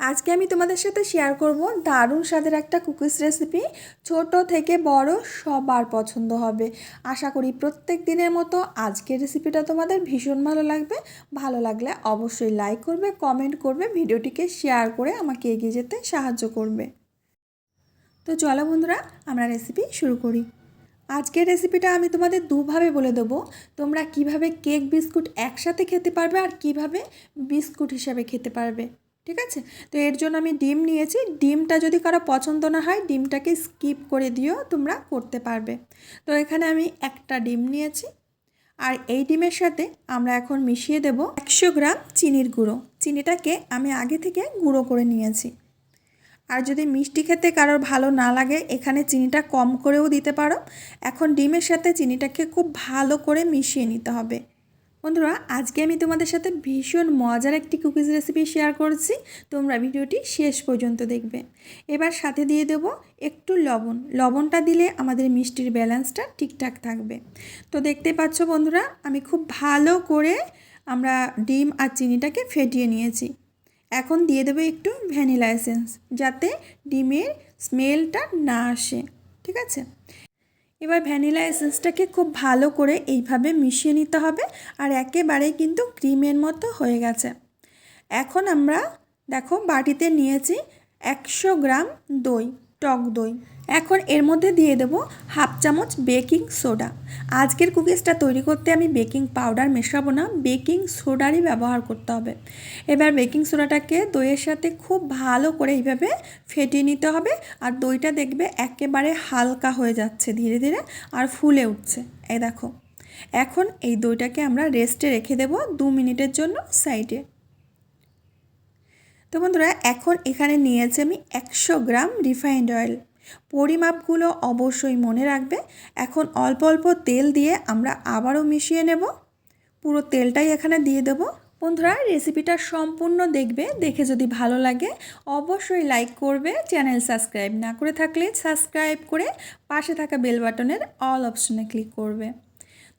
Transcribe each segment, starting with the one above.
আজকে আমি তোমাদের সাথে শেয়ার করব দারুণ স্বাদের একটা কুকিজ রেসিপি ছোট থেকে বড় সবার পছন্দ হবে। আশা করি প্রত্যেক দিনের মতো আজকের রেসিপিটা তোমাদের ভীষণ ভালো লাগবে। ভালো লাগলে অবশ্যই লাইক করবে কমেন্ট করবে, ভিডিওটিকে শেয়ার করে আমাকে এগিয়ে যেতে সাহায্য করবে। তো চলো বন্ধুরা, আমরা রেসিপি শুরু করি। আজকের রেসিপিটা আমি তোমাদের দুভাবে বলে দেবো। তোমরা কীভাবে কেক বিস্কুট একসাথে খেতে পারবে আর কীভাবে বিস্কুট হিসাবে খেতে পারবে। ঠিক আছে? তো এর জন্য আমি ডিম নিয়েছি। ডিমটা যদি কারও পছন্দ না হয়, ডিমটাকে স্কিপ করে দিয়েও তোমরা করতে পারবে। তো এখানে আমি একটা ডিম নিয়েছি। আর এই ডিমের সাথে আমরা এখন মিশিয়ে দেব একশো গ্রাম চিনির গুঁড়ো। চিনিটাকে আমি আগে থেকে গুঁড়ো করে নিয়েছি। আর যদি মিষ্টি খেতে কারোর ভালো না লাগে, এখানে চিনিটা কম করেও দিতে পারো। এখন ডিমের সাথে চিনিটাকে খুব ভালো করে মিশিয়ে নিতে হবে। বন্ধুরা, আজকে আমি তোমাদের সাথে ভীষণ মজার একটি কুকিজ রেসিপি শেয়ার করছি। তোমরা ভিডিওটি শেষ পর্যন্ত দেখবে। এবার সাথে দিয়ে দেব একটু লবণ। লবণটা দিলে আমাদের মিষ্টির ব্যালেন্সটা ঠিকঠাক থাকবে। তো দেখতে পাচ্ছ বন্ধুরা, আমি খুব ভালো করে আমরা ডিম আর চিনিটাকে ফেটিয়ে নিয়েছি। এখন দিয়ে দেবো একটু ভ্যানিলা এসেন্স, যাতে ডিমের স্মেলটা না আসে। ঠিক আছে? এবার ভ্যানিলা এসেন্সটাকে খুব ভালো করে এইভাবে মিশিয়ে নিতে হবে আর একেবারেই কিন্তু ক্রিমের মতো হয়ে গেছে। এখন আমরা দেখো বাটিতে নিয়েছি একশো গ্রাম দই। টক দই। এখন এর মধ্যে দিয়ে দেব হাফ চামচ বেকিং সোডা। আজকের কুকিজটা তৈরি করতে আমি বেকিং পাউডার মেশাবো না, বেকিং সোডারই ব্যবহার করতে হবে। এবার বেকিং সোডাটাকে দইয়ের সাথে খুব ভালো করে এইভাবে ফেটিয়ে নিতে হবে আর দইটা দেখবে একেবারে হালকা হয়ে যাচ্ছে ধীরে ধীরে আর ফুলে উঠছে। এই দেখো, এখন এই দইটাকে আমরা রেস্টে রেখে দেব দু মিনিটের জন্য সাইডে তো বন্ধুরা, এখন এখানে নিয়েছি আমি একশো গ্রাম রিফাইন্ড অয়েল। পরিমাপগুলো অবশ্যই মনে রাখবে। এখন অল্প অল্প তেল দিয়ে আমরা আবারও মিশিয়ে নেব। পুরো তেলটাই এখানে দিয়ে দেব। বন্ধুরা, রেসিপিটা সম্পূর্ণ দেখবে, দেখে যদি ভালো লাগে অবশ্যই লাইক করবে, চ্যানেল সাবস্ক্রাইব না করে থাকলে সাবস্ক্রাইব করে পাশে থাকা বেল বাটনের অল অপশনে ক্লিক করবে।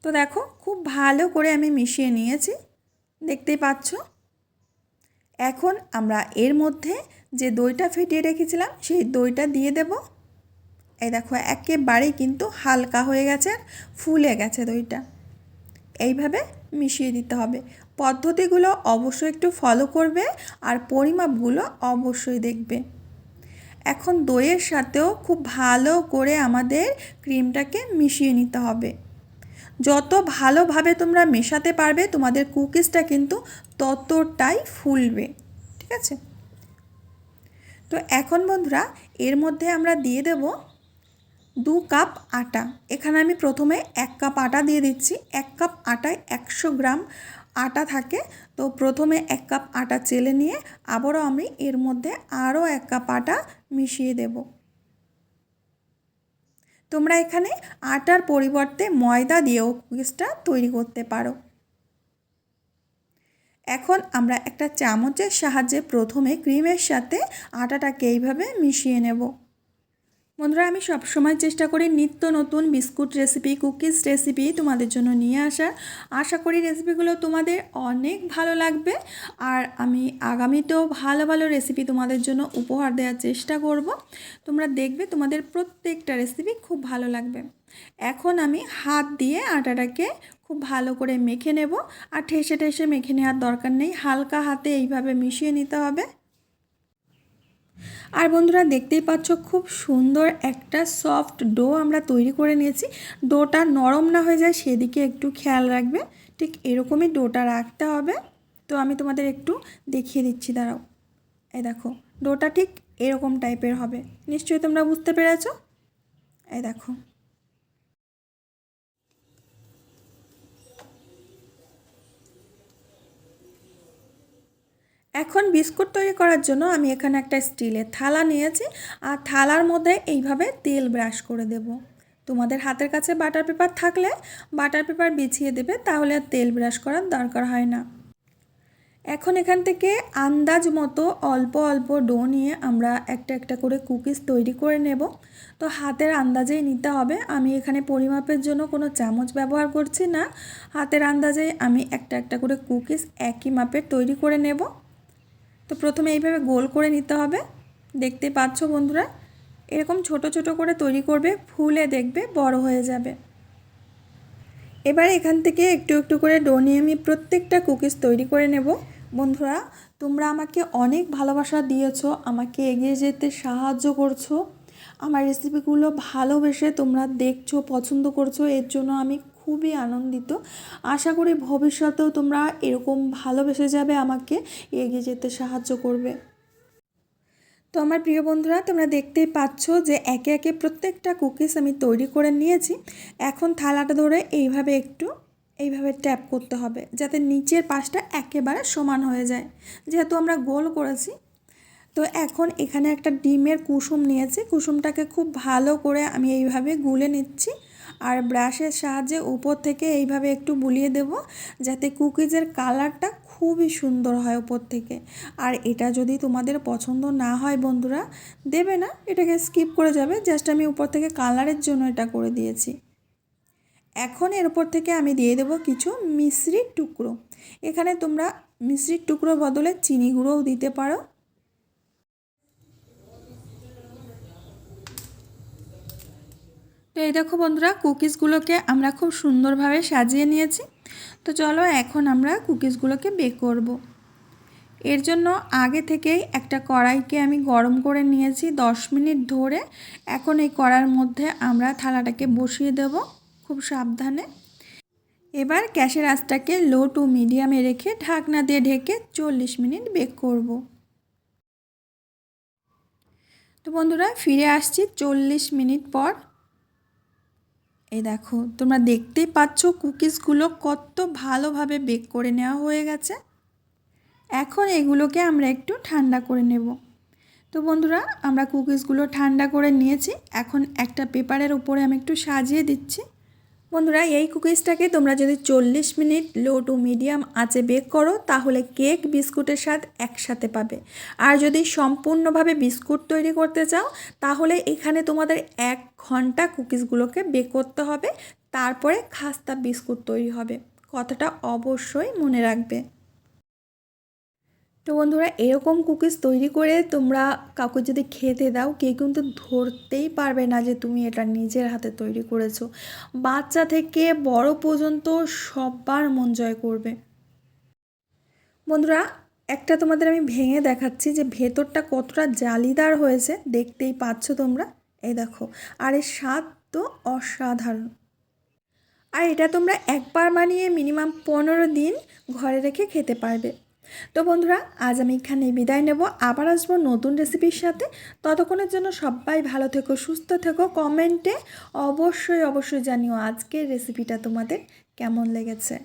তো দেখো, খুব ভালো করে আমি মিশিয়ে নিয়েছি। দেখতেই পাচ্ছ? এখন আমরা এর মধ্যে যে দইটা ফেটিয়ে রেখেছিলাম, সেই দইটা দিয়ে দেব। এই দেখো, একেবারেই কিন্তু হালকা হয়ে গেছে আর ফুলে গেছে দইটা। এইভাবে মিশিয়ে দিতে হবে। পদ্ধতিগুলো অবশ্যই একটু ফলো করবে আর পরিমাপগুলো অবশ্যই দেখবে। এখন দইয়ের সাথেও খুব ভালো করে আমাদের ক্রিমটাকে মিশিয়ে নিতে হবে। যত ভালোভাবে তোমরা মেশাতে পারবে, তোমাদের কুকিজটা কিন্তু ততটাই ফুলবে। ঠিক আছে? তো এখন বন্ধুরা, এর মধ্যে আমরা দিয়ে দেব দু কাপ আটা। এখানে আমি প্রথমে এক কাপ আটা দিয়ে দিচ্ছি। এক কাপ আটায় একশো গ্রাম আটা থাকে। তো প্রথমে এক কাপ আটা চেলে নিয়ে আবারও আমি এর মধ্যে আরও এক কাপ আটা মিশিয়ে দেবো। তোমরা এখানে আটার পরিবর্তে ময়দা দিয়েও কুকিজটা তৈরি করতে পারো। এখন আমরা একটা চামচের সাহায্যে প্রথমে ক্রিমের সাথে আটাটাকে এইভাবে মিশিয়ে নেব। বন্ধুরা, আমি সব সময় চেষ্টা করি নিত্য নতুন বিস্কুট রেসিপি কুকিজ রেসিপি তোমাদের জন্য নিয়ে আসার। আশা করি রেসিপিগুলো তোমাদের অনেক ভালো লাগবে। আর আমি আগামীতেও ভালো ভালো রেসিপি তোমাদের জন্য উপহার দেওয়ার চেষ্টা করব। তোমরা দেখবে তোমাদের প্রত্যেকটা রেসিপি খুব ভালো লাগবে। এখন আমি হাত দিয়ে আটাটাকে খুব ভালো করে মেখে নেব। আর ঠেসে ঠেসে মেখে নেওয়ার দরকার নেই। হালকা হাতে এইভাবে মিশিয়ে নিতে হবে। আর বন্ধুরা দেখতেই পাচ্ছ খুব সুন্দর একটা সফট ডো আমরা তৈরি করে নিয়েছি। ডোটা নরম না হয়ে যায়, সেদিকে একটু খেয়াল রাখবে। ঠিক এরকমই ডোটা রাখতে হবে। তো আমি তোমাদের একটু দেখিয়ে দিচ্ছি, দাঁড়াও। এ দেখো ডোটা ঠিক এরকম টাইপের হবে। নিশ্চয়ই তোমরা বুঝতে পেরেছ? এ দেখো। এখন বিস্কুট তৈরি করার জন্য আমি এখানে একটা স্টিলের থালা নিয়েছি আর থালার মধ্যে এইভাবে তেল ব্রাশ করে দেব। তোমাদের হাতের কাছে বাটার পেপার থাকলে বাটার পেপার বিছিয়ে দেবে, তাহলে আর তেল ব্রাশ করার দরকার হয় না। এখন এখান থেকে আন্দাজ মতো অল্প অল্প ডো নিয়ে আমরা একটা একটা করে কুকিজ তৈরি করে নেব। তো হাতের আন্দাজেই নিতে হবে। আমি এখানে পরিমাপের জন্য কোনো চামচ ব্যবহার করছি না। হাতের আন্দাজেই আমি একটা একটা করে কুকিজ একই মাপের তৈরি করে নেব। তো প্রথমে এইভাবে গোল করে নিতে হবে। দেখতে পাচ্ছ বন্ধুরা, এরকম ছোট ছোট করে তৈরি করবে, ফুলে দেখবে বড় হয়ে যাবে। এবার এখান থেকে একটু একটু করে ডো নিয়ে আমি প্রত্যেকটা কুকিজ তৈরি করে নেব। বন্ধুরা, তোমরা আমাকে অনেক ভালোবাসা দিয়েছ, আমাকে এগিয়ে যেতে সাহায্য করছ। আমার রেসিপিগুলো ভালোবেসে তোমরা দেখছ, পছন্দ করছ, এর জন্য আমি খুবই আনন্দিত। আশা করি ভবিষ্যতেও তোমরা এরকম ভালোবেসে যাবে, আমাকে এগিয়ে যেতে সাহায্য করবে। তো আমার প্রিয় বন্ধুরা, তোমরা দেখতেই পাচ্ছ যে একে একে প্রত্যেকটা কুকিজ আমি তৈরি করে নিয়েছি। এখন থালাটা ধরে এইভাবে একটু, এইভাবে ট্যাপ করতে হবে, যাতে নিচের পাশটা একেবারে সমান হয়ে যায়। যেহেতু আমরা গোল করেছি তো এখন এখানে একটা ডিমের কুসুম নিয়েছি। কুসুমটাকে খুব ভালো করে আমি এইভাবে গুলে নিচ্ছি। আর ব্রাশের সাহায্যে উপর থেকে এইভাবে একটু বুলিয়ে দেব যাতে কুকিজের কালারটা খুবই সুন্দর হয় উপর থেকে। আর এটা যদি তোমাদের পছন্দ না হয় বন্ধুরা, দেবে না, এটাকে স্কিপ করে যাবে। জাস্ট আমি উপর থেকে কালারের জন্য এটা করে দিয়েছি। এখন এর উপর থেকে আমি দিয়ে দেবো কিছু মিশ্রির টুকরো। এখানে তোমরা মিশ্রির টুকরো বদলে চিনি গুঁড়োও দিতে পারো। তো এই দেখো বন্ধুরা, কুকিজগুলোকে আমরা খুব সুন্দরভাবে সাজিয়ে নিয়েছি তো চলো এখন আমরা কুকিজগুলোকে বেক করব। এর জন্য আগে থেকেই একটা কড়াইকে আমি গরম করে নিয়েছি দশ মিনিট ধরে এখন এই কড়ার মধ্যে আমরা থালাটাকে বসিয়ে দেব খুব সাবধানে এবার গ্যাসের আঁচটাকে লো টু মিডিয়ামে রেখে ঢাকনা দিয়ে ঢেকে চল্লিশ মিনিট বেক করব। তো বন্ধুরা, ফিরে আসছি চল্লিশ মিনিট পর এই দেখো, তোমরা দেখতেই পাচ্ছ কুকিজগুলো কত ভালোভাবে বেক করে নেওয়া হয়ে গেছে। এখন এগুলোকে আমরা একটু ঠান্ডা করে নেব। তো বন্ধুরা, আমরা কুকিজগুলো ঠান্ডা করে নিয়েছি। এখন একটা পেপারের উপরে আমি একটু সাজিয়ে দিচ্ছি। বন্ধুরা, এই কুকিজটাকে তোমরা যদি চল্লিশ মিনিট লো টু মিডিয়াম আঁচে বেক করো, তাহলে কেক, বিস্কুটের স্বাদ একসাথে পাবে। আর যদি সম্পূর্ণভাবে বিস্কুট তৈরি করতে চাও, তাহলে এখানে তোমাদের এক ঘণ্টা কুকিজগুলোকে বেক করতে হবে। তারপরে খাস্তা বিস্কুট তৈরি হবে। কথাটা অবশ্যই মনে রাখবে। তো বন্ধুরা, এরকম কুকিজ তৈরি করে তোমরা কাউকে যদি খেতে দাও, কেউ কিন্তু ধরতেই পারবে না যে তুমি এটা নিজের হাতে তৈরি করেছ। বাচ্চা থেকে বড় পর্যন্ত সবার মন জয় করবে। বন্ধুরা, একটা তোমাদের আমি ভেঙে দেখাচ্ছি যে ভেতরটা কতটা জালিদার হয়েছে, দেখতেই পাচ্ছ তোমরা। এই দেখো, আর এর স্বাদ তো অসাধারণ। আর এটা তোমরা একবার বানিয়ে মিনিমাম পনেরো দিন ঘরে রেখে খেতে পারবে। তো বন্ধুরা, আজ আমি এখানে বিদায় নেব। আবার আসব নতুন রেসিপির সাথে। ততক্ষণের জন্য সবাই ভালো থেকো, সুস্থ থেকো। কমেন্টে অবশ্যই অবশ্যই জানিও আজকের রেসিপিটা তোমাদের কেমন লেগেছে।